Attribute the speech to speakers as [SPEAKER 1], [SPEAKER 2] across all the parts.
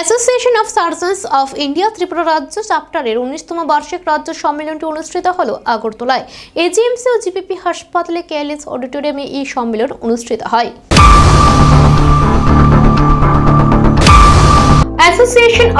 [SPEAKER 1] Association of surgeons of India Tripura রাজ্য চাপ্টারের উনিশতম বার্ষিক রাজ্য সম্মেলনটি অনুষ্ঠিত হল আগরতলায়। এজিএমসি ও জিপিপি হাসপাতালে কেএলএস অডিটোরিয়ামে এই সম্মেলন অনুষ্ঠিত হয়।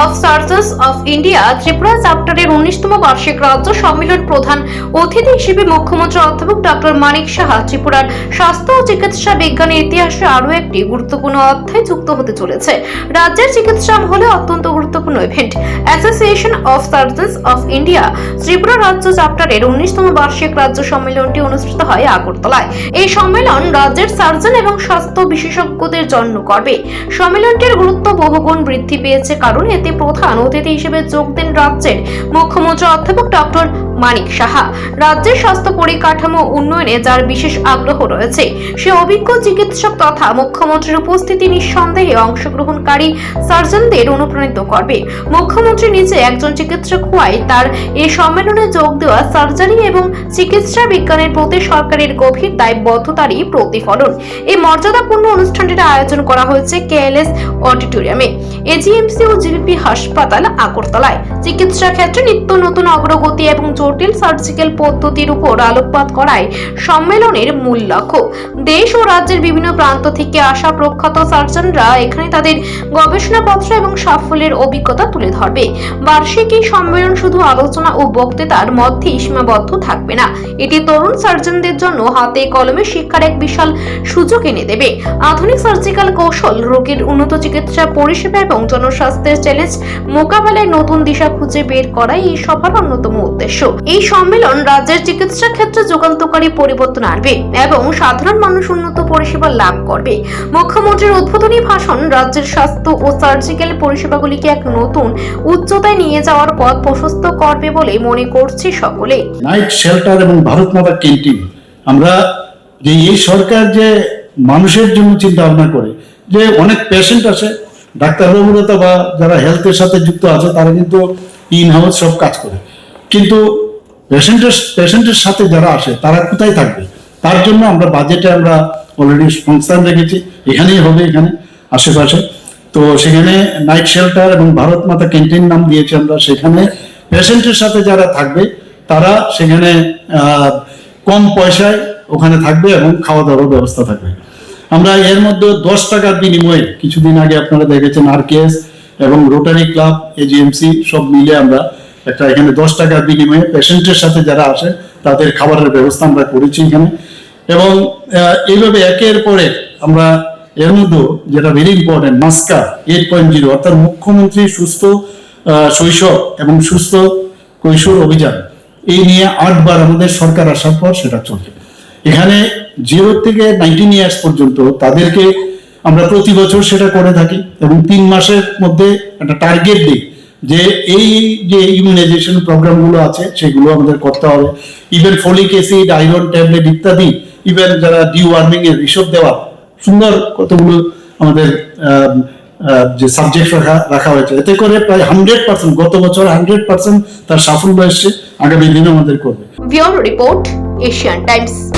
[SPEAKER 1] Of surgeons of India Tripura চ্যাপ্টারের উনিশতম বার্ষিক রাজ্য সম্মেলন প্রধান অতিথি হিসেবে মুখ্যমন্ত্রী অধ্যাপক ডক্টর মানিক সাহা ত্রিপুরার স্বাস্থ্য ও চিকিৎসা বিজ্ঞানের ইতিহাসে আরও একটি গুরুত্বপূর্ণ অধ্যায় যুক্ত হতে চলেছে। রাজ্যের চিকিৎসা হলে অত্যন্ত গুরুত্বপূর্ণ event association of surgeons of India Tripura রাজ্য চ্যাপ্টারের উনিশতম বার্ষিক রাজ্য সম্মেলনটি অনুষ্ঠিত হয় আগরতলায়। এই সম্মেলন রাজ্যের সার্জন এবং স্বাস্থ্য বিশেষজ্ঞদের জন্য করবে। সম্মেলনটির গুরুত্ব বহুগুণ বৃদ্ধি পেয়েছে কারণ এতে প্রধান অতিথি হিসেবে যোগ দেন রাজ্যের মুখ্যমন্ত্রী অধ্যাপক ডক্টর মানিক সাহা। রাজ্যের স্বাস্থ্য পরিকাঠামো উন্নয়নে যার বিশেষ আগ্রহ রয়েছে, সে অভিজ্ঞ চিকিৎসক তথা মুখ্যমন্ত্রীর উপস্থিতি নিঃসন্দেহে অংশগ্রহণকারী সার্জনদের অনুপ্রাণিত করবে। মুখ্যমন্ত্রী নিজে একজন চিকিৎসক হওয়ায় তার এই সম্মেলনে যোগ দেওয়া সার্জারি এবং চিকিৎসা বিজ্ঞানের প্রতি সরকারের গভীর দায়বদ্ধতারই প্রতিফলন। এই মর্যাদাপূর্ণ অনুষ্ঠানটির আয়োজন করা হয়েছে কেএলএস অডিটোরিয়ামে। এজিএমসি ও জিবিপি হাসপাতাল আগরতলায়। চিকিৎসা ক্ষেত্রে নিত্য নতুন অগ্রগতি এবং জটিল সার্জিক্যাল পদ্ধতির উপর আলোকপাত করায় সম্মেলনের মূল লক্ষ্য। দেশ ও রাজ্যের বিভিন্ন প্রান্ত থেকে আসা প্রখ্যাত সার্জনরা এখানে তাদের গবেষণাপত্র এবং সাফল্যের অভিজ্ঞতা তুলে ধরবে। বার্ষিক এই সম্মেলন শুধু আলোচনা ও বক্তৃতার মধ্যেই সীমাবদ্ধ থাকবে না। এটি তরুণ সার্জনদের জন্য হাতে কলমে শিক্ষার এক বিশাল সুযোগ এনে দেবে। আধুনিক সার্জিক্যাল কৌশল রোগীর উন্নত চিকিৎসা পরিষেবা এবং জনস্বাস্থ্যের চ্যালেঞ্জ মোকাবেলায় নতুন দিশা খুঁজে বের করাই এই সভার অন্যতম উদ্দেশ্য। এই সম্মেলন রাজ্যের চিকিৎসা ক্ষেত্রে যুগান্তকারী পরিবর্তন আনবে এবং সাধারণ মানুষ উন্নত পরিষেবা লাভ করবে। মুখ্যমন্ত্রীর উদ্বোধনী ভাষণ রাজ্যের স্বাস্থ্য ও সার্জিক্যাল পরিষেবাগুলিকে এক নতুন উচ্চতায় নিয়ে যাওয়ার পথ প্রশস্ত করবে বলে মনে করছে সকলে।
[SPEAKER 2] নাইট শেল্টার এবং ভারত মাতা ক্যান্টিন আমরা যে এই সরকার যে মানুষের জন্য চিন্তা ভাবনা করে, যে অনেক পেশেন্ট আছে ডাক্তারবাবুরা তো বা যারা হেলথের সাথে যুক্ত আছে, তারা কিন্তু ইন হাউস সব কাজ করে। কিন্তু পেশেন্টের পেশেন্টের সাথে যারা আসে, তারা কোথায় থাকবে? তার জন্য আমরা বাজেটে আমরা অলরেডি সংস্থান রেখেছি। এখানেই হবে এখানে, আশেপাশে। তো সেখানে নাইট শেল্টার এবং ভারত মাতা ক্যান্টিন নাম দিয়েছি আমরা। সেখানে পেশেন্টের সাথে যারা থাকবে, তারা সেখানে কম পয়সায় ওখানে থাকবে এবং খাওয়া দাওয়ার ব্যবস্থা থাকবে। আমরা এর মধ্যে দশ টাকার বিনিময়ে কিছুদিন আগে আপনারা দেখেছেন আরকেএস এবং রোটারি ক্লাব এজিএমসি সব মিলে আমরা একটা এখানে দশ টাকার বিনিময়ে পেশেন্টের সাথে যারা আসে তাদের খাবারের ব্যবস্থা আমরা করেছি এখানে। এবং এইভাবে একের পরে আমরা এর মধ্যে যেটা ভেরি ইম্পর্টেন্ট মাস্কা এইট পয়েন্ট জিরো অর্থাৎ মুখ্যমন্ত্রী সুস্থ শৈশব এবং সুস্থ কৈশোর অভিযান, এই নিয়ে আটবার আমাদের সরকার আসার পর সেটা চলছে। এখানে জিরো থেকে নাইনটিন ইয়ার্স পর্যন্ত তাদেরকে আমরা প্রতি বছর সেটা করে থাকি এবং তিন মাসের মধ্যে একটা টার্গেট দিই যে এই যে ইমিউনাইজেশন প্রোগ্রামগুলো আছে, সেগুলো আমাদের করতে হবে। Even folic acid iron tablet ইত্যাদি ইভেন যারা ডিওয়ার্মিং এর ঋষভ দেওয়া, সুন্দর কতগুলো আমাদের যে সাবজেক্ট রাখা রাখা হয়েছে। এতে করে প্রায় হান্ড্রেড পার্সেন্ট গত বছর হান্ড্রেড পার্সেন্ট তার সাফল্য এসছে, আগামী দিনে আমাদের করবে।
[SPEAKER 1] Report Asian Times.